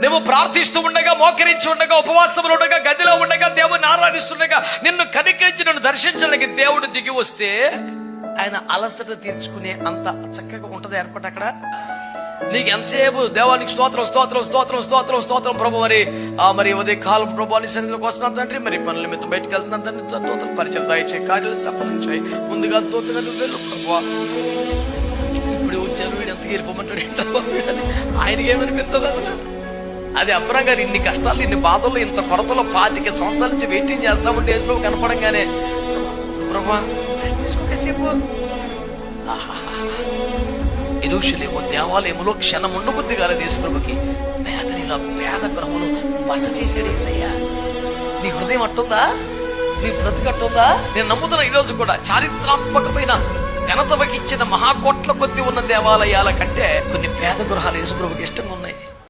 నువ్వు ప్రార్థిస్తూ ఉండగా మోకరించి ఉండగా ఉపవాసములు ఉండగా గదిలో ఉండగా దేవుని ఆరాధిస్తుండగా నిన్ను కనికరించి నన్ను దర్శించడానికి దేవుడు దిగి వస్తే ఆయన అలసట తీర్చుకునే అంత చక్కగా ఉంటది ఏర్పాటు అక్కడ. నీకు ఎంతసేపు దేవానికి స్తోత్రం స్తోత్రం స్తోత్రం స్తోత్రం స్తోత్రం ప్రభు మరి ఆ మరి ఉదయ కాలం ప్రభు అని సన్నిధిలోకి వస్తున్నాను తండ్రి మరి పనుల మీద బయటకు వెళ్తున్నాను తండ్రి దోతలు పరిచయం దయచేయి కార్యాలు సఫలం చేయి ముందుగా దోతగా నువ్వు వెళ్ళు ప్రభు. ఇప్పుడు వచ్చాను వీడు ఎంత గెలిపోమంటాడు ఆయనకి ఏమనిపిస్తుంది అసలు? అది అబ్రహం గారు ఇన్ని కష్టాలు ఇన్ని బాధలు ఇంత కొరతలో పాతిక సంవత్సరాల నుంచి వెయిటింగ్ చేస్తామంటే ఏజ్లో కనపడంగానే. ప్రభా rest దేవాలయములో క్షణం ఉండబుద్ధి కాలేదు యేసుప్రభుకి పేదనిలో పేద గృహములు బస చేశాడు ఏసయ్యా. నీ హృదయం అట్టుందా? నీ బ్రతుకట్టుందా నేను నమ్ముతున్నా ఈరోజు కూడా చారిత్రాత్మకమైన ఘనత వహించిన మహాకోట్ల కొద్ది ఉన్న దేవాలయాల కంటే కొన్ని పేద గృహాలు యేసుప్రభుకి ఇష్టంగా ఉన్నాయి.